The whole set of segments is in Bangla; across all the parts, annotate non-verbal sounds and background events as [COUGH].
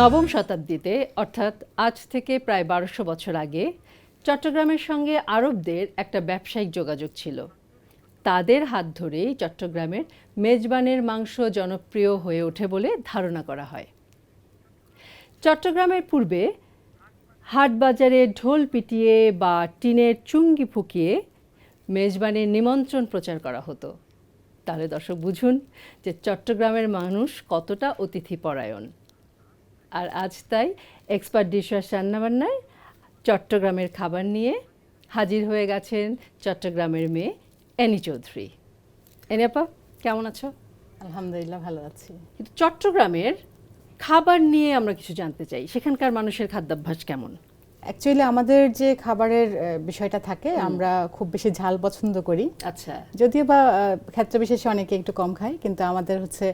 নবম শতাব্দীতে, অর্থাৎ আজ থেকে প্রায় বারোশো বছর আগে, চট্টগ্রামের সঙ্গে আরবদের একটা ব্যবসায়িক যোগাযোগ ছিল। তাদের হাত ধরেই চট্টগ্রামের মেজবানের মাংস জনপ্রিয় হয়ে ওঠে বলে ধারণা করা হয়। চট্টগ্রামের পূর্বে হাটবাজারে ঢোল পিটিয়ে বা টিনের চুঙ্গি ফুকিয়ে মেজবানের নিমন্ত্রণ প্রচার করা হতো। তাহলে দর্শক বুঝুন যে চট্টগ্রামের মানুষ কতটা অতিথিপরায়ণ। আর আজ তাই এক্সপার্ট ডিশওয়াশ রান্নাবান্নায় চট্টগ্রামের খাবার নিয়ে হাজির হয়ে গেছেন চট্টগ্রামের মেয়ে এনি চৌধুরী। এনি আপা কেমন আছো? আলহামদুলিল্লাহ ভালো আছি। কিন্তু চট্টগ্রামের খাবার নিয়ে আমরা কিছু জানতে চাই। সেখানকার মানুষের খাদ্যাভ্যাস কেমন? অ্যাকচুয়ালি আমাদের যে খাবারের বিষয়টা থাকে আমরা খুব বেশি ঝাল পছন্দ করি। আচ্ছা। যদিও বা ক্ষেত্র বিশেষে অনেকে একটু কম খায় কিন্তু আমাদের হচ্ছে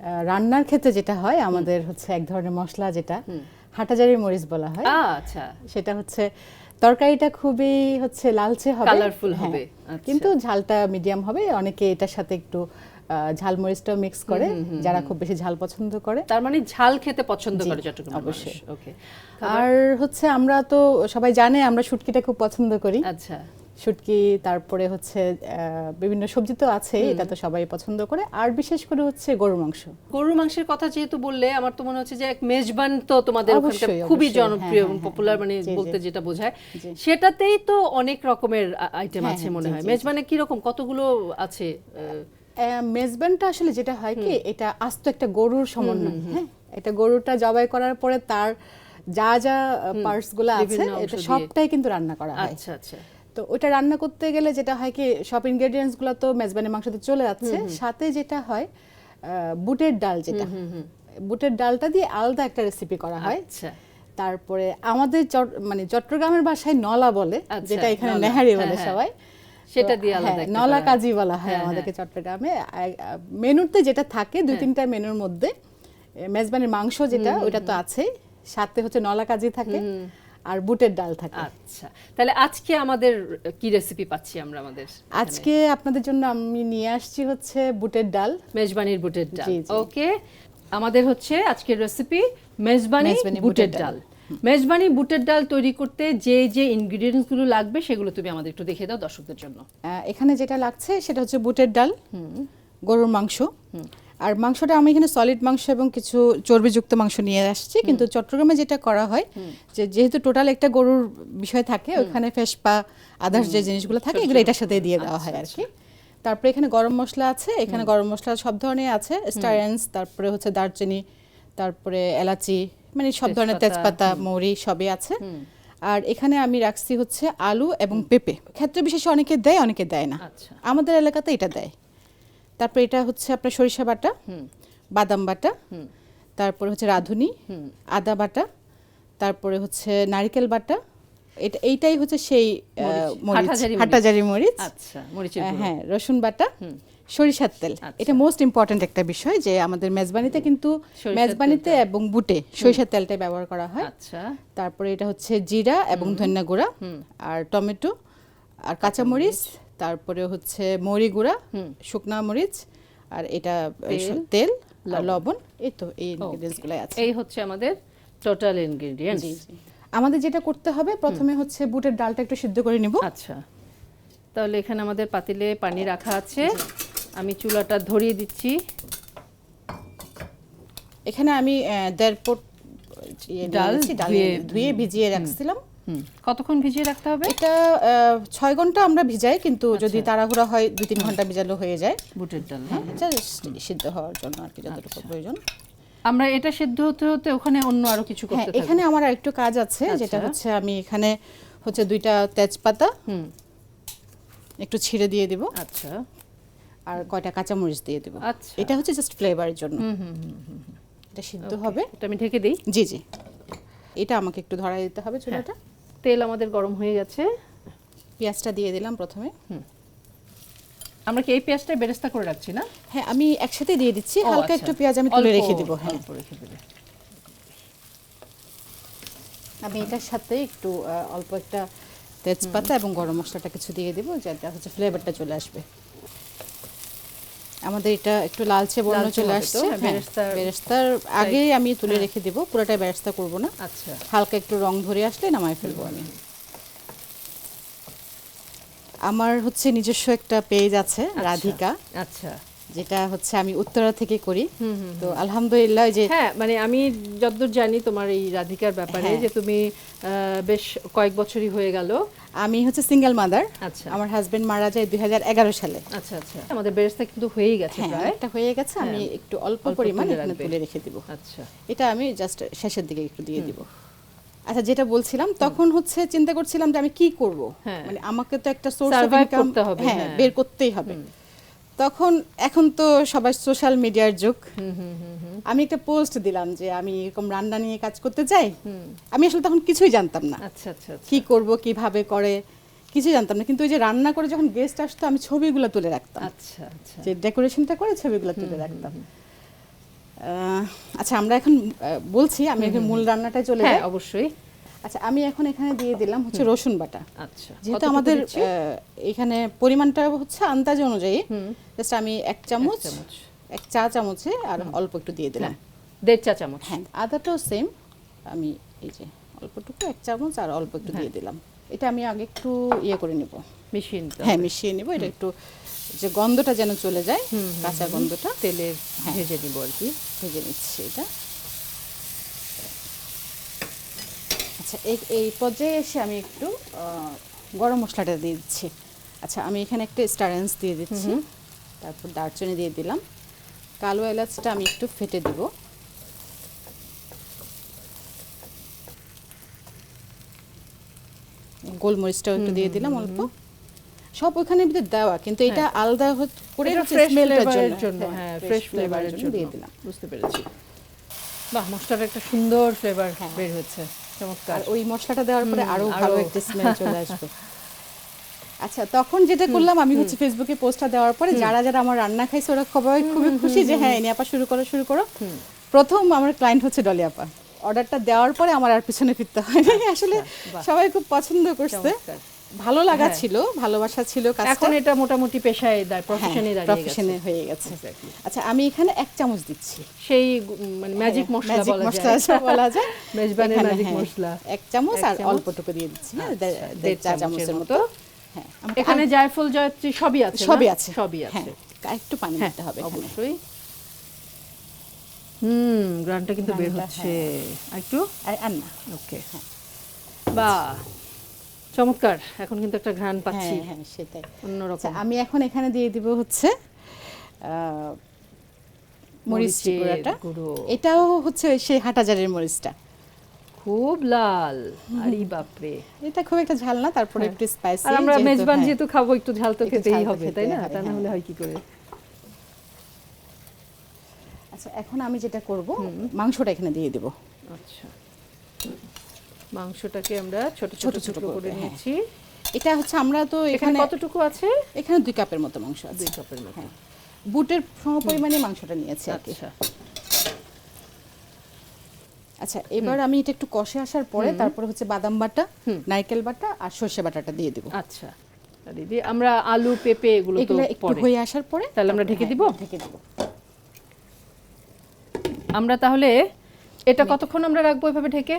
রান্নার ক্ষেত্রে যেটা হয় আমাদের হচ্ছে এক ধরনের মশলা যেটা হাটাজারি মরিচ বলা হয়। আচ্ছা। সেটা হচ্ছে তরকারিটা খুবই হচ্ছে লালচে হবে। Colourful হ্যাঁ, হবে, আচ্ছা। কিন্তু ঝালটা মিডিয়াম হবে। অনেকে এটার সাথে একটু আহ, ঝাল মরিচটাও মিক্স করে। যারা খুব বেশি ঝাল পছন্দ করে। তার মানে ঝাল খেতে পছন্দ করে চট্টগ্রাম অবশ্যই। ওকে আর হচ্ছে আমরা তো সবাই জানে আমরা শুটকিটা খুব পছন্দ করি। আচ্ছা। শুটকি তারপরে হচ্ছে বিভিন্ন সবজি তো আছে এটা তো সবাই পছন্দ করে। আর বিশেষ করে হচ্ছে গরুর মাংস। গরুর মাংসের কথা যেহেতু বললে আমার তো মনে হচ্ছে যে এক মেজবান তো তোমাদের খুবই জনপ্রিয় হ্যাঁ, এবং হ্যাঁ, পপুলার হ্যাঁ, মানে জি, জি। বলতে যেটা বোঝায়। সেটাতেই তো অনেক রকমের আইটেম হ্যাঁ, আছে হ্যাঁ, মনে হয়। মেজবানে কীরকম? কতগুলো আছে? মেজবানটা আসলে যেটা হয় কি এটা আস্ত একটা গরুর সমন্বয় হ্যাঁ? এটা গরুটা জবাই করার পরে তার যা যা পার্টসগুলো আছে এটা সবটাই কিন্তু রান্না করা হয়। আচ্ছা আচ্ছা। তো ওটা রান্না করতে গেলে যেটা হয় কি সব ইনগ্রেডিয়েন্টসগুলো তো মেজবানি মাংসতে চলে যাচ্ছে। সাথে যেটা হয় বুটের ডাল যেটা। বুটের ডালটা দিয়ে আলাদা একটা রেসিপি করা হয়। আচ্ছা। তারপরে আমাদের মানে চট্টগ্রামের ভাষায় নলা বলে আচ্ছা, যেটা এখানে নেহারি হ্যাঁ, বলে হ্যাঁ। সবাই। সেটা দিয়ে আলাদা হ্যাঁ, নলা। কাজি বলা হয় আমাদেরকে চট্টগ্রামে। মেনুতে যেটা থাকে দুই তিনটা মেনুর মধ্যে মেজবানির মাংস যেটা ওটা তো আছে সাথে হচ্ছে নলা কাজি থাকে। আর বুটের ডাল থাকে। আচ্ছা। তাহলে আজকে আমাদের কি রেসিপি পাচ্ছি আমরা আমাদের আজকে আপনাদের জন্য আমি নিয়ে আসছি হচ্ছে বুটের ডাল। মেজবানির বুটের ডাল। ওকে। আমাদের হচ্ছে আজকের রেসিপি মেজবানি বুটের ডাল। মেজবানি বুটের ডাল তৈরি করতে যে যে ইনগ্রিডিয়েন্টসগুলো লাগবে সেগুলো তুমি আমাদের একটু দেখিয়ে দাও দর্শকদের জন্য। এখানে যেটা লাগছে সেটা হচ্ছে বুটের ডাল গরুর মাংস। আর মাংসটা আমি এখানে সলিড মাংস এবং কিছু চর্বিযুক্ত মাংস নিয়ে আসছি কিন্তু চট্টগ্রামে যেটা করা হয় যে যেহেতু টোটাল একটা গরুর বিষয় থাকে ওখানে ফেসপা আদার্স যে জিনিসগুলো থাকে এগুলো এটার সাথে দিয়ে দেওয়া হয় আর কি। তারপরে এখানে গরম মশলা আছে এখানে গরম মশলা সব ধরনের আছে স্টারেন্স তারপরে হচ্ছে দারচিনি তারপরে এলাচি মানে সব ধরনের তেজপাতা, তেজপাতা মৌরি সবই আছে। আর এখানে আমি রাখছি হচ্ছে আলু এবং পেঁপে। ক্ষেত্রে বিশেষে অনেকে দেয় অনেকে দেয় না। আচ্ছা। আমাদের এলাকাতে এটা দেয়। তারপরে এটা হচ্ছে আপনার সরিষা বাটা বাদাম বাটা তারপরে হচ্ছে রাঁধুনি আদা বাটা তারপরে হচ্ছে নারিকেল বাটা এটা এইটাই হচ্ছে সেই হাটাজারি মরিচ। আচ্ছা। হ্যাঁ রসুন বাটা সরিষার তেল। আচ্ছা। এটা মোস্ট ইম্পর্ট্যান্ট একটা বিষয় যে আমাদের মেজবানিতে কিন্তু মেজবানিতে এবং বুটে সরিষার তেলটাই ব্যবহার করা হয়। আচ্ছা। তারপরে এটা হচ্ছে জিরা এবং ধনিয়া গুঁড়া আর টমেটো আর কাঁচামরিচ। তারপরে হচ্ছে মরি গুঁড়া শুকনা মরিচ আর এটা তেল লবণ। এই তো এই ইনগ্রেডিয়েন্টসগুলো আছে। এই হচ্ছে আমাদের টোটাল ইনগ্রেডিয়েন্টস। আমাদের যেটা করতে হবে প্রথমে হচ্ছে বুটের ডালটা একটু সিদ্ধ করে নিব। আচ্ছা। তাহলে এখানে আমাদের পাতিলে পানি রাখা আছে। আমি চুলাটা ধরিয়ে দিচ্ছি। এখানে আমি দেড় পট ইয়ে ডাল ধুয়ে- ভিজিয়ে রাখছিলাম। কতক্ষণ ভিজিয়ে রাখতে হবে? এটা ছয় ঘণ্টা আমরা ভিজাই কিন্তু আচ্ছা। যদি তাড়াহুড়া হয় দুই তিন ঘণ্টা ভিজালো হয়ে যায়। বুটের ডাল হ্যাঁ just সিদ্ধ হওয়ার জন্য আর কি যতটুকু আচ্ছা। প্রয়োজন। আমরা এটা সেদ্ধ হতে হতে ওখানে অন্য আরও কিছু হ্যাঁ করতে এখানে আমার আরেকটু কাজ আছে যেটা আচ্ছা। হচ্ছে আমি এখানে হচ্ছে দুইটা তেজপাতা হুম। একটু ছিঁড়ে দিয়ে দিব। আচ্ছা। আর কয়টা কাঁচামরিচ দিয়ে দিব। আচ্ছা। এটা হচ্ছে জাস্ট ফ্লেভারের জন্য। হুম হুম হুম এটা সিদ্ধ হবে। এটা আমি ঢেকে দিই? জি জি। এটা আমাকে একটু ধরাই দিতে হবে চুলাটা। তেল আমাদের গরম হয়ে গেছে। পেঁয়াজটা দিয়ে দিলাম প্রথমে। আমরা কি এই পেঁয়াজটা বেরেস্তা করে রাখছি না? হ্যাঁ আমি একসাথে দিয়ে দিচ্ছি। হালকা আচ্ছা। একটু পেঁয়াজ আমি তুলে রেখে দিব হ্যাঁ। রেখে দেবে। আমি এটার সাথে একটু অল্প একটা তেজপাতা এবং গরম মশলাটা কিছু দিয়ে দেবো যাতে হচ্ছে ফ্লেভারটা চলে আসবে। আমাদের এটা একটু লালচে বর্ণ চলে আসছে। হ্যাঁ, হ্যাঁ, বেরেস্তার- বেরেস্তার আগে আমি তুলে রেখে দেবো পুরোটাই বেরেস্তা করব না। আচ্ছা। হালকা একটু রং ধরে আসলে নামায় ফেলব আমি। আমার হচ্ছে নিজস্ব একটা পেজ আছে রাধিকা। আচ্ছা। যেটা হচ্ছে আমি উত্তরা থেকে করি। তো আলহামদুলিল্লাহ যে হ্যাঁ মানে আমি যতদূর জানি তোমার এই রাধিকার ব্যাপারে হ্যাঁ। যে তুমি বেশ কয়েক বছরই হয়ে গেল। আমি হচ্ছে সিঙ্গেল মাদার আচ্ছা। আমার হাজবেন্ড মারা যায় দুই সালে। আচ্ছা আচ্ছা। আমাদের বেরেস্তা কিন্তু হয়েই গেছে হ্যাঁ প্রায়। একটা হয়ে গেছে। আমি হ্যাঁ। একটু অল্প পরিমাণ এখানে তুলে রেখে দিব। আচ্ছা। এটা আমি জাস্ট শেষের দিকে একটু দিয়ে দিব। আচ্ছা যেটা বলছিলাম তখন হচ্ছে চিন্তা করছিলাম যে আমি কি করব। মানে আমাকে তো একটা সোর্স অফ ইনকাম করতে হবে, হ্যাঁ। বের করতেই হবে। তখন এখন তো সবাই সোশ্যাল মিডিয়ার যুগ। আমি একটা পোস্ট দিলাম যে আমি এরকম রান্না নিয়ে কাজ করতে চাই আমি আসলে তখন কিছুই জানতাম না। আচ্ছা আচ্ছা আচ্ছা। কি করব কীভাবে করে কিছুই জানতাম না। কিন্তু ওই যে রান্না করে যখন গেস্ট আসতো আমি ছবিগুলো তুলে রাখতাম। আচ্ছা আচ্ছা। যে ডেকোরেশনটা করে ছবিগুলো তুলে রাখতাম। আহ, আচ্ছা আমরা এখন বলছি আমি এখন মূল রান্নাটায় চলে হ্যাঁ যাই। অবশ্যই। আচ্ছা আমি এখন এখানে দিয়ে দিলাম হচ্ছে রসুন বাটা। আচ্ছা যেহেতু আমাদের এখানে পরিমাণটা হচ্ছে আন্দাজ অনুযায়ী। জাস্ট আমি এক চামচ। এক চা চামচে আর অল্প একটু দিয়ে দিলাম। হ্যাঁ, দেড় চা চামচ। হ্যাঁ আদাটাও সেম আমি এই যে অল্পটুকু এক চামচ আর অল্প একটু হ্যাঁ। দিয়ে দিলাম। এটা আমি আগে একটু ইয়ে করে নেব। মিশিয়ে হ্যাঁ মিশিয়ে নেব। এটা একটু যে গন্ধটা যেন চলে যায় কাঁচা গন্ধটা। তেলের হ্যাঁ। ভেজে নিব আর কি। ভেজে নিচ্ছি এটা। আচ্ছা এই এই পর্যায়ে এসে আমি একটু গরম মশলাটা দিয়ে দিচ্ছি। আচ্ছা আমি এখানে একটা স্টারেন্স দিয়ে দিচ্ছি। তারপর দারচিনি দিয়ে দিলাম। কালো এলাচটা আমি একটু ফেটে দিব। গোলমরিচটাও একটু দিয়ে দিলাম অল্প। সব ওখানে ভিতরে দেওয়া কিন্তু এটা আলাদা করে ফ্লেভারের জন্য। হ্যাঁ ফ্রেশ ফ্লেভারের জন্য। দিয়ে দিলাম বুঝতে পেরেছি। বাহ মশলার একটা সুন্দর ফ্লেভার হ্যাঁ। বের হচ্ছে। চমৎকার। ওই মশলাটা দেওয়ার পরে আরও ভালো একটা স্মেল চলে আসবে। আচ্ছা তখন যেটা করলাম আমি হচ্ছে ফেসবুকে পোস্টটা দেওয়ার পরে যারা যারা আমার রান্না খাইছে ওরা সবাই খুবই খুশি যে হ্যাঁ এনে আপা শুরু করো শুরু করো। প্রথম আমার ক্লায়েন্ট হচ্ছে ডলি আপা। অর্ডারটা দেওয়ার পরে আমার আর পিছনে ফিরতে হয় না। আসলে সবাই খুব পছন্দ করছে। ভালো লাগা হ্যাঁ। ছিল ভালোবাসা ছিল এখন এটা মোটামুটি পেশায় দাঁড় প্রফেশনে দাঁড়িয়ে প্রফেশনে হয়ে গেছে। আচ্ছা আমি এখানে এক চামচ দিচ্ছি। সেই মানে ম্যাজিক হ্যাঁ, মশলা বলা যায়। আছে বলা যায়। মেজবানের ম্যাজিক হ্যাঁ, মশলা। এক চামচ আর চামচ। অল্পটুকু দিয়ে দিচ্ছি হ্যাঁ আচ্ছা, দেড়- চা চামচের মতো। হ্যাঁ এখানে জায়ফল জয়ত্রী সবই আছে সবই আছে। সবই আছে। হ্যাঁ একটু পানি হ্যাঁ দিতে হবে অবশ্যই। হুম গ্রানটা কিন্তু বের হচ্ছে। একটু? আর না। ওকে বা চমৎকার এখন কিন্তু একটা ঘ্রাণ পাচ্ছি। হ্যাঁ হ্যাঁ সেটাই আচ্ছা অন্যরকম আমি এখন এখানে দিয়ে দিব হচ্ছে মরিচ গুঁড়াটা। গুঁড়ো। এটাও হচ্ছে সেই হাটাজারের মরিচটা। খুব লাল। আরে বাপরে। এটা খুব একটা ঝাল না তারপরে একটু স্পাইসি আর আমরা মেজবান যেহেতু খাব একটু ঝাল তো খেতেই হবে তাই না? তা না হ্যাঁ। হলে হয় কি করে? আচ্ছা এখন আমি যেটা করব মাংসটা এখানে দিয়ে দেব। আচ্ছা। মাংসটাকে আমরা ছোট ছোট ছোট করে হ্যাঁ। নিয়েছি। এটা হচ্ছে আমরা তো এখানে কতটুকু আছে? এখানে দুই কাপের মতো মাংস আছে। দুই কাপের মতো। হ্যাঁ। বুটের সমপরিমাণে মাংসটা নিয়েছি আর কি। আচ্ছা। আচ্ছা এবার আমি এটা একটু কষে আসার পরে তারপরে হচ্ছে বাদাম বাটা নারকেল বাটা আর সর্ষে বাটাটা দিয়ে দেবো। আচ্ছা। দিদি আমরা আলু পেঁপে এগুলো তো একটু হয়ে আসার পরে তাহলে আমরা ঢেকে হ্যাঁ, দিব? ঢেকে দিব। আমরা তাহলে এটা কতক্ষণ আমরা রাখব এভাবে ঢেকে?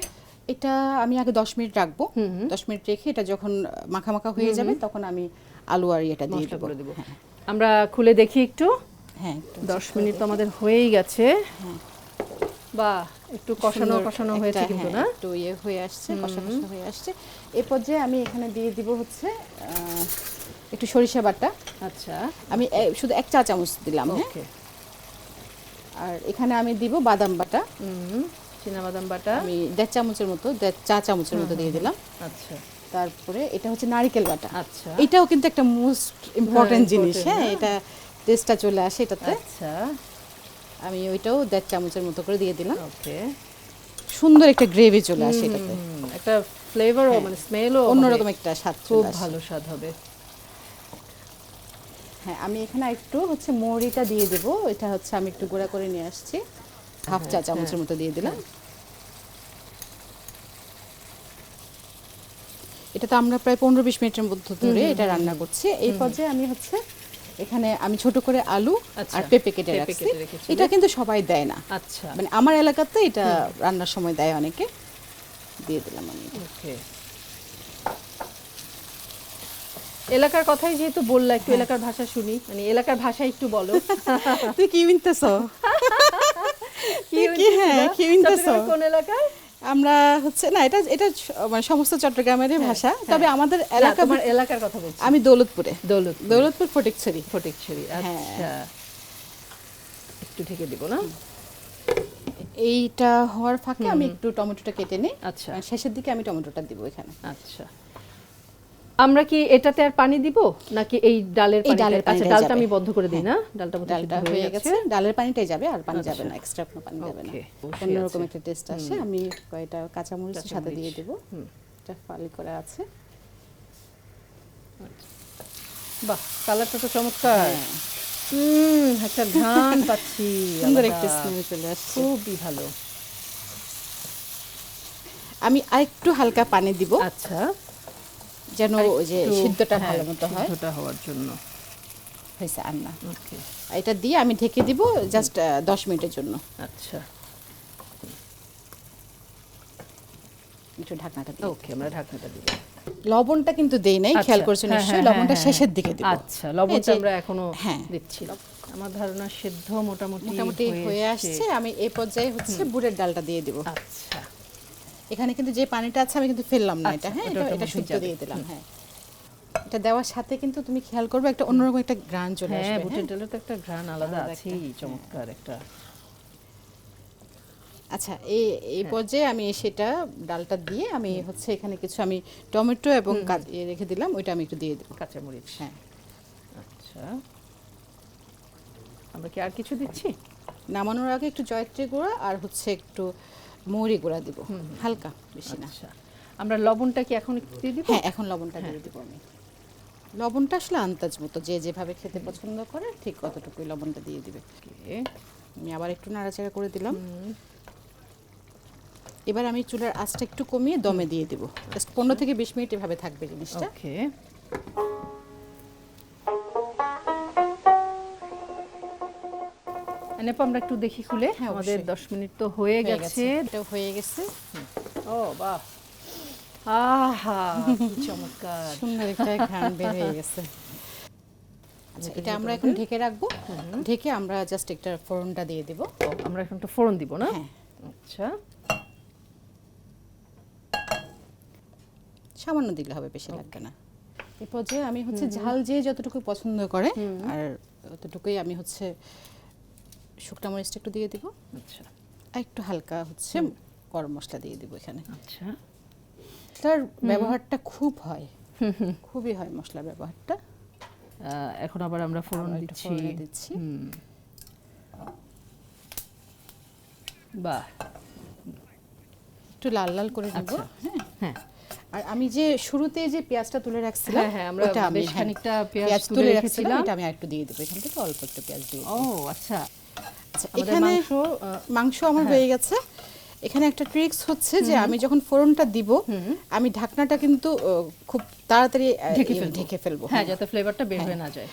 এটা আমি আগে দশ মিনিট রাখব। দশ মিনিট রেখে এটা যখন মাখা মাখা হয়ে যাবে তখন আমি আলু আর এটা দিয়ে দেবো। দেবো। আমরা খুলে দেখি একটু। হ্যাঁ দশ মিনিট তো আমাদের হয়েই গেছে। বা একটু কষানো কষানো হয়েছে কিন্তু হ্যাঁ, না? একটু ইয়ে হয়ে আসছে কষা কষা হয়ে আসছে। এই পর্যায়ে আমি এখানে দিয়ে দিব হচ্ছে একটু সরিষা বাটা। আচ্ছা। আমি শুধু এক চা চামচ দিলাম হ্যাঁ। ওকে। আর এখানে আমি দিব বাদাম বাটা। বাদাম বাটা। আমি দেড় চামচের মতো দেড় চা চামচের মতো দিয়ে দিলাম। আচ্ছা। তারপরে এটা হচ্ছে নারকেল বাটা। আচ্ছা। এটাও কিন্তু একটা মোস্ট ইম্পর্টেন্ট হ্যাঁ, জিনিস হ্যাঁ এটা টেস্টটা চলে আসে এটাতে। আচ্ছা। আমি ওইটাও দেড় চামচের মতো করে দিয়ে দিলাম। ওকে। সুন্দর একটা গ্রেভি চলে আসে এটাতে। একটা ফ্লেভারও মানে স্মেলও অন্যরকম একটা স্বাদ খুব ভালো স্বাদ হবে। হ্যাঁ আমি এখানে একটু হচ্ছে মৌরিটা দিয়ে দেব। এটা হচ্ছে আমি একটু গুঁড়া করে নিয়ে আসছি। হাফ চা চামচের মতো দিয়ে দিলাম। এটা তো আমরা প্রায় পনেরো বিশ মিনিটের মধ্যে ধরে এটা রান্না করছি। এই পর্যায়ে আমি হচ্ছে এখানে আমি ছোট করে আলু আচ্ছা, আর পেঁপে কেটে রাখছি। এটা কিন্তু সবাই দেয় না। আচ্ছা। মানে আমার এলাকাতে এটা রান্নার সময় দেয় অনেকে। দিয়ে দিলাম আমি ওকে। এলাকার কথাই যেহেতু বললা একটু হ্যাঁ। এলাকার ভাষা শুনি। মানে এলাকার ভাষা একটু বলো। [LAUGHS] তুই কি বিনতেছো [LAUGHS] কি হ্যাঁ কি বিনতেছো কোন এলাকায় আমরা হচ্ছে না এটা এটা মানে সমস্ত চট্টগ্রামেরই ভাষা তবে আমাদের হ্যাঁ, এলাকা তোমার এলাকার কথা বলছি। আমি দৌলতপুরে। দৌলত দৌলতপুর ফটিকছড়ি। ফটিকছড়ি হ্যাঁ। আচ্ছা। একটু ঢেকে দিব না? এইটা হওয়ার ফাঁকে আমি একটু টমেটোটা কেটে নিই। আচ্ছা। শেষের দিকে আমি টমেটোটা দিব এখানে। আচ্ছা। আমরা কি এটাতে আর পানি দিব নাকি এই ডালের এই পানিটা ডালের আচ্ছা ডালটা আমি বন্ধ করে দিই না? ডালটা বোধহয় ডালটা হয়ে গেছে। ডালের পানিটাই যাবে আর পানি যাবে না এক্সট্রা কোনো পানি যাবে না। Okay, বসে অন্যরকম একটা টেস্ট আসে আমি কয়টা কাঁচামরিচ সাথে দিয়ে দেবো। এটা ফালি করা আছে। বাহ কালারটা তো চমৎকার। হ্যাঁ, হুম একটা ঘ্রাণ পাচ্ছি [LAUGHS] সুন্দর একটা স্মেল চলে আসছে। খুবই ভালো। আমি আরেকটু হালকা পানি দিব। আচ্ছা। যেন ওই যে সিদ্ধটা হ্যাঁ, ভালো মতো হয়। সিদ্ধটা হওয়ার জন্য। হয়েছে ওকে। এটা দিয়ে আমি ঢেকে দিব জাস্ট দশ মিনিটের জন্য। আচ্ছা। একটু ঢাকনাটা দিই ওকে আমরা ঢাকনাটা দিব লবণটা কিন্তু দেই নাই খেয়াল আচ্ছা, করছ হ্যাঁ, নিশ্চয়ই? হ্যাঁ, লবণটা শেষের। দিকে দিব। আচ্ছা লবণটা আমরা এখনও হ্যাঁ। দিচ্ছি। আমার ধারণা সেদ্ধ মোটামুটি মোটামুটি হয়ে আসছে। আমি এই পর্যায়ে হচ্ছে বুড়ের ডালটা দিয়ে দিব। আচ্ছা। এখানে কিন্তু যে পানিটা আছে আমি কিন্তু ফেললাম না এটা। আচ্ছা, হ্যাঁ এটা শুদ্ধ দিয়ে দিলাম হ্যাঁ। এটা দেওয়ার সাথে কিন্তু তুমি খেয়াল করবে একটা অন্যরকম একটা গ্রান চলে হ্যাঁ আসবে বুটের হ্যাঁ? ডালের তো একটা ঘ্রাণ আলাদা আলাদা আছেই চমৎকার একটা। আচ্ছা এই এই পর্যায়ে আমি সেটা ডালটা দিয়ে আমি হচ্ছে এখানে কিছু আমি টমেটো এবং কাজ- রেখে দিলাম ওইটা আমি একটু দিয়ে দেবো। কাঁচামরিচ। হ্যাঁ। আচ্ছা। আমরা কি আর কিছু দিচ্ছি? নামানোর আগে একটু জয়ত্রী গুঁড়া আর হচ্ছে একটু মৌরি গুঁড়া দিব হালকা বেশি না। আচ্ছা। আমরা লবণটা কি এখন একটু দিয়ে দিব? হ্যাঁ এখন লবণটা দিয়ে দিব আমি। লবণটা আসলে আন্দাজ মতো যে যেভাবে খেতে পছন্দ করে ঠিক কতটুকুই লবণটা দিয়ে দিবে। আমি আবার একটু নাড়াচাড়া করে দিলাম। এবার আমি চুলার আঁচটা একটু কমিয়ে দমে দিয়ে দিব। জাস্ট পনেরো থেকে বিশ মিনিট এভাবে থাকবে জিনিসটা। ওকে। আমরা একটু দেখি খুলে। হ্যাঁ, আমাদের। দশ মিনিট তো হয়ে গেছে। হয়ে গেছে। ও বাহ। আহা কি চমৎকার। সুন্দর একটা ঘ্রাণ বের হয়ে গেছে। আচ্ছা এটা আমরা এখন ঢেকে রাখব। ঢেকে আমরা জাস্ট একটা ফোড়নটা দিয়ে দিব। আমরা এখন একটা ফোড়ন দিব না? হ্যাঁ। আচ্ছা। সামান্য দিলে হবে বেশি লাগবে না। এরপর যে আমি হচ্ছে ঝাল যে যতটুকু পছন্দ করে আর ততটুকুই আমি হচ্ছে শুকনা মরিচটা একটু দিয়ে দিব। আচ্ছা। আর একটু হালকা হচ্ছে গরম মশলা দিয়ে দিব এখানে। আচ্ছা। মশলার ব্যবহারটা খুব হয়। খুবই হয় মশলার ব্যবহারটা। এখন আবার আমরা ফোড়ন দিচ্ছি। দিচ্ছি। বাহ। একটু লাল লাল করে দিব। আচ্ছা। হ্যাঁ। হ্যাঁ। আর আমি যে শুরুতে যে পেঁয়াজটা তুলে রাখছিলাম হ্যাঁ, হ্যাঁ, আমরা বেশ হ্যাঁ, খানিকটা পেঁয়াজ তুলে রেখেছিলাম। এটা আমি আরেকটু দিয়ে দেবো এখান থেকে অল্প একটু পেঁয়াজ দিয়ে ও আচ্ছা। আচ্ছা এখানে মাংস আমার হয়ে। গেছে। এখানে একটা ট্রিক্স হচ্ছে যে আমি যখন ফোড়নটা দিব আমি ঢাকনাটা কিন্তু খুব তাড়াতাড়ি ঢেকে ফেলব। হ্যাঁ যাতে ফ্লেভারটা বের হয়ে। না যায়।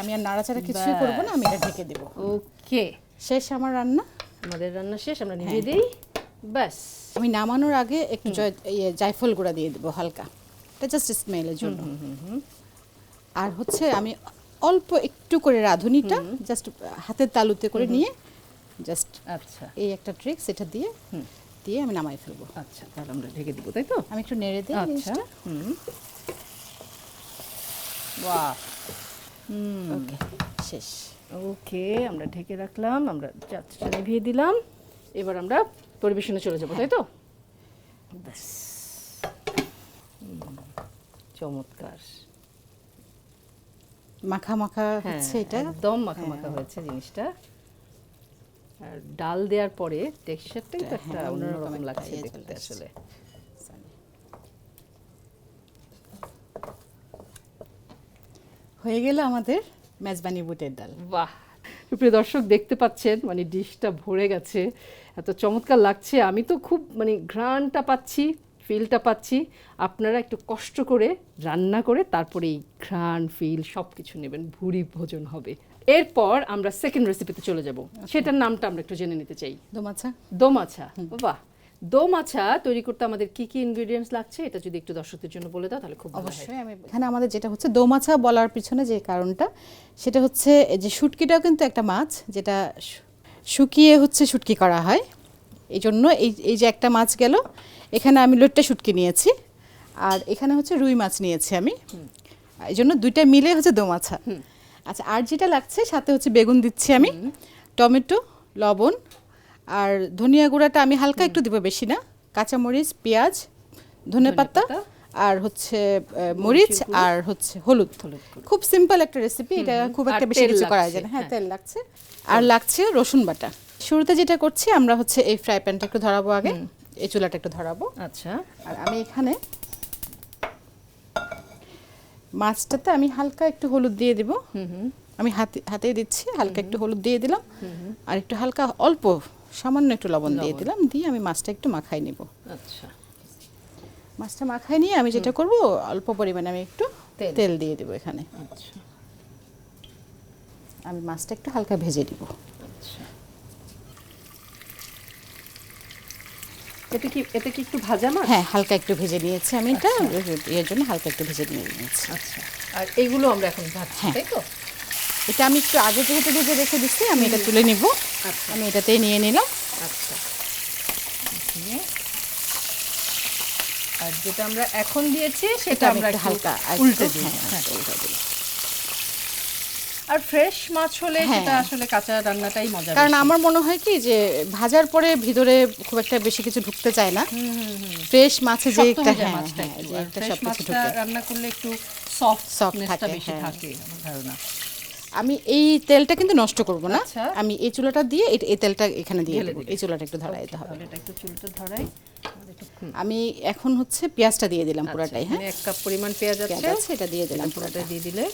আমি আর নাড়াচাড়া কিছুই করব না আমি এটা ঢেকে দেব। ওকে। শেষ আমার রান্না? আমাদের রান্না শেষ আমরা নিভিয়ে হ্যাঁ। দিই। ব্যাস। আমি নামানোর আগে একটু ইয়ে, জায়ফল গুঁড়া দিয়ে দেবো হালকা। এটা জাস্ট স্মেলের জন্য। আর হচ্ছে আমি অল্প একটু করে রাঁধুনিটা জাস্ট হাতের তালুতে করে নিয়ে জাস্ট আচ্ছা। এই একটা ট্রিক্স সেটা দিয়ে দিয়ে আমি নামাই ফেলব। আচ্ছা তাহলে আমরা ঢেকে দিব তাই তো? আমি একটু নেড়ে দিই আচ্ছা। বাহ। ওকে শেষ। ওকে আমরা ঢেকে রাখলাম আমরা যাত্রাটা নিভিয়ে দিলাম। এবার আমরা পরিবেশনে চলে যাব তাই তো? ব্যাস। চমৎকার। মাখা মাখা হ্যাঁ হচ্ছে এটা? একদম মাখা মাখা হয়েছে জিনিসটা। আর ডাল দেওয়ার পরে টেক্সচারটাই তো হ্যাঁ, একটা অন্যরকম অন্যরকম লাগছে ইয়ে দেখতে আসলে। হয়ে গেল আমাদের মেজবানি বুটের ডাল। বাহ! প্রিয় দর্শক দেখতে পাচ্ছেন মানে ডিশটা ভরে গেছে। এত চমৎকার লাগছে। আমি তো খুব মানে ঘ্রাণটা পাচ্ছি। ফিলটা পাচ্ছি। আপনারা একটু কষ্ট করে রান্না করে তারপরে এই ঘ্রাণ ফিল সব কিছু নেবেন ভুরি ভোজন হবে। এরপর আমরা সেকেন্ড রেসিপিতে চলে যাব। সেটার নামটা আমরা একটু জেনে নিতে চাই। দোমাছা? দোমাছা। বাহ! দোমাছা তৈরি করতে আমাদের কি কি ইনগ্রেডিয়েন্টস লাগছে? এটা যদি একটু দর্শকদের জন্য বলে দাও তাহলে খুব ভালো হয়। অবশ্যই আমি এখানে আমাদের যেটা হচ্ছে দোমাছা বলার পিছনে যে কারণটা সেটা হচ্ছে যে শুটকিটাও কিন্তু একটা মাছ যেটা শুকিয়ে হচ্ছে শুটকি করা হয়। এই জন্য এই এই যে একটা মাছ গেল এখানে আমি লোটটা শুটকি নিয়েছি আর এখানে হচ্ছে রুই মাছ নিয়েছি আমি। এই জন্য দুইটা মিলে হচ্ছে দোমাছা আচ্ছা আর যেটা লাগছে সাথে হচ্ছে বেগুন দিচ্ছি আমি টমেটো লবণ আর ধনিয়া গুঁড়াটা আমি হালকা একটু দিব বেশি না। কাঁচামরিচ পেঁয়াজ ধনেপাতা ধনেপাতা। আর হচ্ছে মরিচ আর হচ্ছে হলুদ। খুব সিম্পল একটা রেসিপি এটা খুব একটা বেশি কিছু করা যায় না। হ্যাঁ হ্যাঁ। তেল লাগছে। আর লাগছে রসুন বাটা। শুরুতে যেটা করছি আমরা হচ্ছে এই ফ্রাই প্যানটা একটু ধরাবো আগে। এই চুলাটা একটু ধরাবো। আচ্ছা। আর আমি এখানে মাছটাতে আমি হালকা একটু হলুদ দিয়ে দিব। হুম হুম। আমি হাতে হাতে দিচ্ছি হালকা একটু হলুদ দিয়ে দিলাম। আর একটু হালকা অল্প সামান্য একটু লবণ দিয়ে দিলাম দিয়ে আমি মাছটা একটু মাখাই নিব। আচ্ছা। মাছটা মাখাই নিয়ে আমি যেটা করব অল্প পরিমাণে আমি একটু তেল। তেল দিয়ে দেবো এখানে। আচ্ছা। আমি মাছটা একটু হালকা ভেজে দিব এতে কি এতে কি একটু ভাজা মাছ? হ্যাঁ হালকা একটু ভেজে নিয়েছি আমি এটা। এর জন্য হালকা একটু ভেজে নিয়ে নিয়েছি। আচ্ছা। আর এইগুলো আমরা এখন ভাজছি হ্যাঁ। তাই তো? এটা আমি একটু আগে যেহেতু ভেজে রেখে দিচ্ছি আমি এটা তুলে নিব। আচ্ছা। আমি এটাতেই নিয়ে নিলাম। আচ্ছা। আর যেটা আমরা এখন দিয়েছি সেটা আমরা হালকা উল্টে দিই। হ্যাঁ, হ্যাঁ। উল্টে দিই। আর ফ্রেশ মাছ হলে হ্যাঁ। সেটা আসলে কাঁচা রান্নাটাই মজা কারণ আমার মনে হয় কি যে ভাজার পরে ভিতরে খুব একটা বেশি কিছু ঢুকতে চায় না। ফ্রেশ মাছে যে একটা হ্যাঁ মাছটা হ্যাঁ, রান্না করলে একটু সফট সফটনেসটা বেশি। থাকে আমার ধারণা। আমি এই তেলটা কিন্তু নষ্ট করব না। আচ্ছা। আমি এই চুলাটা দিয়ে এই- তেলটা এখানে দিয়ে দেবো। এই চুলাটা একটু ধরাই দিতে হবে। এটা একটু চুলটা ধরাই। আমি এখন হচ্ছে পেঁয়াজটা দিয়ে দিলাম আচ্ছা, পুরাটাই হ্যাঁ? এক কাপ পরিমাণ পেঁয়াজ আছে। এটা দিয়ে দিলাম পুরোটা। দিয়ে দিলে।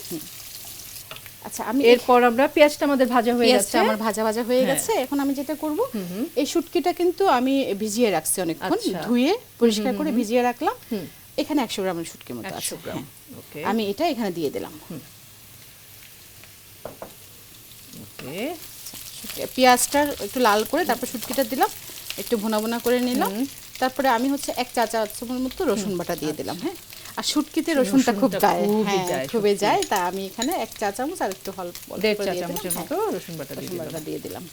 আচ্ছা আমি এরপর আমরা পেঁয়াজটা আমাদের ভাজা হয়ে গেছে। আমার ভাজা ভাজা হয়ে হ্যাঁ। গেছে। এখন আমি যেটা করব এই শুটকিটা কিন্তু আমি ভিজিয়ে রাখছি অনেকক্ষণ আচ্ছা। ধুয়ে পরিষ্কার করে ভিজিয়ে রাখলাম। এখানে একশো গ্রামের শুটকি মতো আছে। গ্রাম হ্যাঁ। ওকে। আমি এটা এখানে দিয়ে দিলাম। ওকে। শুটকি- পেঁয়াজটা একটু লাল করে তারপর শুটকিটা দিলাম একটু ভুনা ভুনা করে নিলাম। তারপরে আমি হচ্ছে এক চা চামচ মতো রসুন বাটা দিয়ে দিলাম হ্যাঁ। আর শুটকিতে রসুনটা খুব যায়। খুবই হ্যাঁ যায়, খুবই যায়। তা আমি এখানে এক চা চামচ আর একটু অল্প দেড় চা চামচের হ্যাঁ, মতো রসুন বাটা দিয়ে দিলাম। বাটা দিয়ে দিলাম।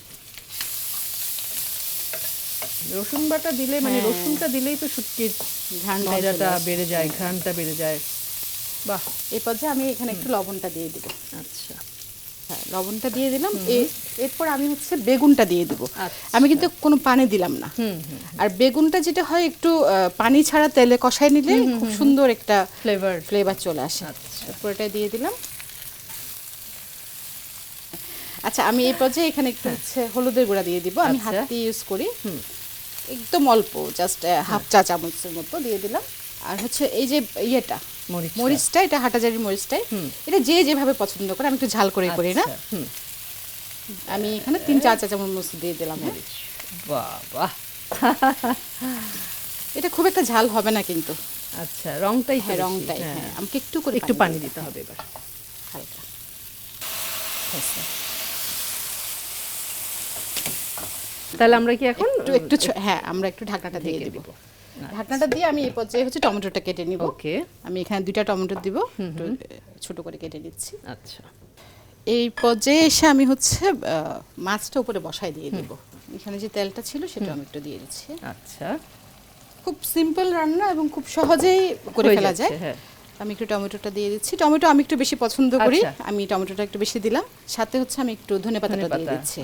রসুন বাটা দিলে মানে হ্যাঁ। রসুনটা দিলেই তো শুটকির ঘ্রাণটা বেড়ে যায় ঘ্রাণটা বেড়ে যায়। বাহ। এই পর্যায়ে আমি এখানে একটু লবণটা দিয়ে দিব। আচ্ছা। হ্যাঁ লবণটা দিয়ে দিলাম। এরপর আমি হচ্ছে বেগুনটা দিয়ে দিব। আচ্ছা। আমি কিন্তু কোনো পানি দিলাম না। আর বেগুনটা যেটা হয় একটু পানি ছাড়া তেলে কষায় নিলে খুব সুন্দর একটা ফ্লেভার ফ্লেভার চলে আসে। আচ্ছা। তারপর এটা দিয়ে দিলাম। আচ্ছা আমি এই পর্যায়ে এখানে একটু হচ্ছে হলুদের গুঁড়া দিয়ে দিব। আমি হাত। দিয়ে ইউজ করি একদম অল্প জাস্ট হাফ চা চামচের মতো দিয়ে দিলাম। আর হচ্ছে এই যে ইয়েটা মরিচটা। এটা হাটাজারির মরিচটাই এটা যে যেভাবে পছন্দ করে আমি একটু ঝাল করে করি না? আচ্ছা, আমি এখানে তিন চা চামচ দিয়ে দিলাম। বাহ বাহ এটা খুব একটা ঝাল হবে না কিন্তু। আচ্ছা রংটাই হ্যাঁ রংটাই হ্যাঁ। হ্যাঁ আমাকে একটু করে একটু পানি দিতে হবে এবার। হালকা। তাহলে আমরা কি এখন একটু একটু হ্যাঁ আমরা একটু ঢাকনাটা দিয়ে দিব। ঢাকনাটা দিয়ে আমি এই পর্যায়ে হচ্ছে টমেটোটা কেটে নিব। ওকে আমি এখানে দুইটা টমেটো দিব। ছোট করে কেটে নিচ্ছি। আচ্ছা। এই পর্যায়ে এসে আমি হচ্ছে মাছটা উপরে বসাই দিয়ে দিব। এখানে যে তেলটা ছিল সেটা আমি একটু দিয়ে দিচ্ছি। আচ্ছা। খুব সিম্পল রান্না এবং খুব সহজেই করে ফেলা যায়। হ্যাঁ। আমি একটু টমেটোটা দিয়ে দিচ্ছি। টমেটো আমি একটু বেশি পছন্দ করি। আচ্ছা। আমি টমেটোটা একটু বেশি দিলাম। সাথে হচ্ছে আমি একটু ধনে পাতাটা দিয়ে দিচ্ছি।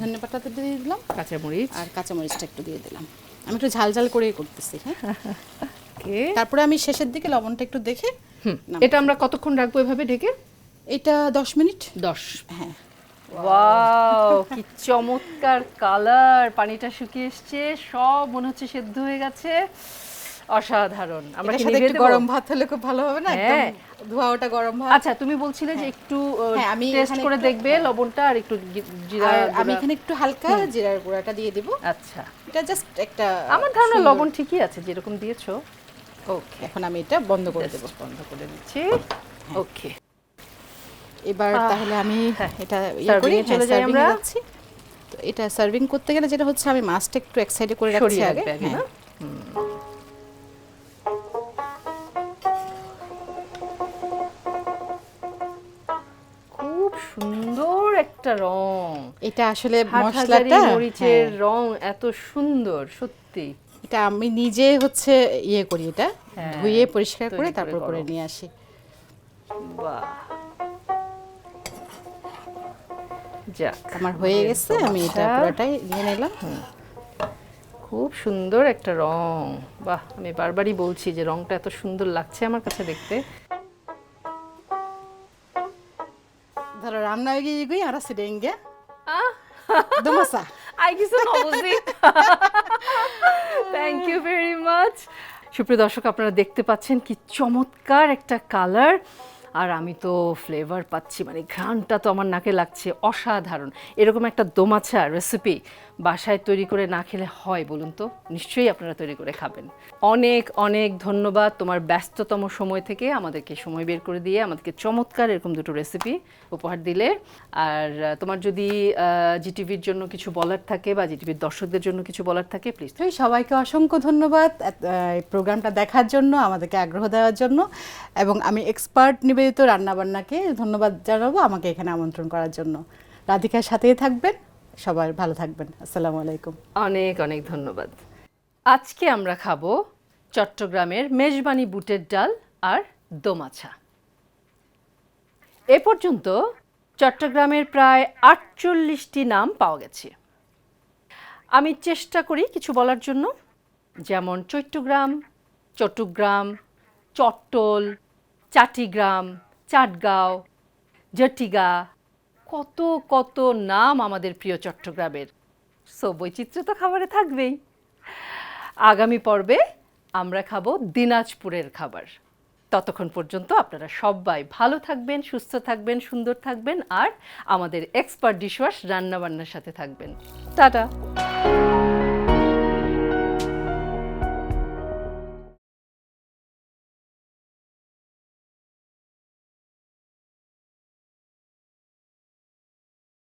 ধনে পাতাটা দিয়ে দিলাম। কাঁচামরিচ। আর কাঁচামরিচটা একটু দিয়ে দিলাম। আমি একটু ঝাল ঝাল করেই করতেছি হ্যাঁ? তারপরে আমি শেষের দিকে লবণটা একটু দেখে এটা আমরা কতক্ষণ রাখব এভাবে ঢেকে? এটা দশ মিনিট। দশ। হ্যাঁ। ওয়াও কি চমৎকার কালার। পানিটা শুকিয়ে এসছে সব মনে হচ্ছে সেদ্ধ হয়ে গেছে। অসাধারণ। আমরা সাথে একটু গরম ভাত হলে খুব ভালো হবে না? একদম হ্যাঁ। ধোয়া ওটা গরম ভাত। আচ্ছা তুমি বলছিলে যে একটু হ্যাঁ, আমি টেস্ট করে দেখবে লবণটা আর একটু জিরা আমি এখানে একটু হালকা জিরার গুঁড়াটা দিয়ে দিব। আচ্ছা। এটা জাস্ট একটা আমার ধারণা লবণ ঠিকই আছে যেরকম দিয়েছ। ওকে এখন আমি এটা বন্ধ করে দেব। বন্ধ করে দিচ্ছি। ওকে এবার তাহলে আমি হ্যাঁ। এটা ইয়ে করি। চলে হ্যাঁ, যাই আমরা। তো এটা সার্ভিং করতে গেলে যেটা হচ্ছে আমি মাছটা একটু এক সাইডে করে রাখছি আগে। হ্যাঁ। একটা রং। এটা আসলে মশলাটা? মরিচের হ্যাঁ, রং এত সুন্দর সত্যি। এটা আমি নিজে হচ্ছে ইয়ে করি এটা হ্যাঁ, ধুয়ে পরিষ্কার করে তারপর করে নিয়ে আসি। বাহ। যাক আমার হয়ে গেছে আমি এটা। পুরোটাই নিয়ে নিলাম। খুব সুন্দর একটা রং। বাহ আমি বারবারই বলছি যে রংটা এত সুন্দর লাগছে আমার কাছে দেখতে। ধরো রান্না হয়ে গিয়ে গই আর সিডেঙ্গে দুমাসা Ai, que sonobosik! Thank you very much সুপ্রিয় দর্শক আপনারা দেখতে পাচ্ছেন কি চমৎকার একটা কালার আর আমি তো ফ্লেভার পাচ্ছি মানে ঘ্রাণটা তো আমার নাকে লাগছে অসাধারণ। এরকম একটা দোমাছা রেসিপি বাসায় তৈরি করে না খেলে হয় বলুন তো? নিশ্চয়ই আপনারা তৈরি করে খাবেন। অনেক অনেক ধন্যবাদ তোমার ব্যস্ততম সময় থেকে আমাদেরকে সময় বের করে দিয়ে, আমাদেরকে চমৎকার এরকম দুটো রেসিপি উপহার দিলে। আর তোমার যদি জিটিভির জন্য কিছু বলার থাকে বা জিটিভির দর্শকদের জন্য কিছু বলার থাকে প্লিজ সবাইকে অসংখ্য ধন্যবাদ এই প্রোগ্রামটা দেখার জন্য, আমাদেরকে আগ্রহ দেওয়ার জন্য। এবং আমি এক্সপার্ট নিবেদিত রান্নাবান্নাকে ধন্যবাদ জানাব আমাকে এখানে আমন্ত্রণ করার জন্য। রাধিকার সাথেই থাকবেন। সবাই ভালো থাকবেন। আসসালামু আলাইকুম। অনেক অনেক ধন্যবাদ। আজকে আমরা খাব চট্টগ্রামের মেজবানি বুটের ডাল আর দোমাছা। এ পর্যন্ত চট্টগ্রামের প্রায় আটচল্লিশটি নাম পাওয়া গেছে। আমি চেষ্টা করি কিছু বলার জন্য। যেমন চট্টগ্রাম চট্টগ্রাম, চট্টল, চাটিগ্রাম, চাটগাঁও, জটিগা কত কত নাম আমাদের প্রিয় চট্টগ্রামের। সো বৈচিত্র্য তো খাবারে থাকবেই। আগামী পর্বে আমরা খাব দিনাজপুরের খাবার। ততক্ষণ পর্যন্ত আপনারা সবাই ভালো থাকবেন, সুস্থ থাকবেন, সুন্দর থাকবেন, আর আমাদের এক্সপার্ট ডিশওয়াশ রান্নাবান্নার সাথে থাকবেন। টাটা।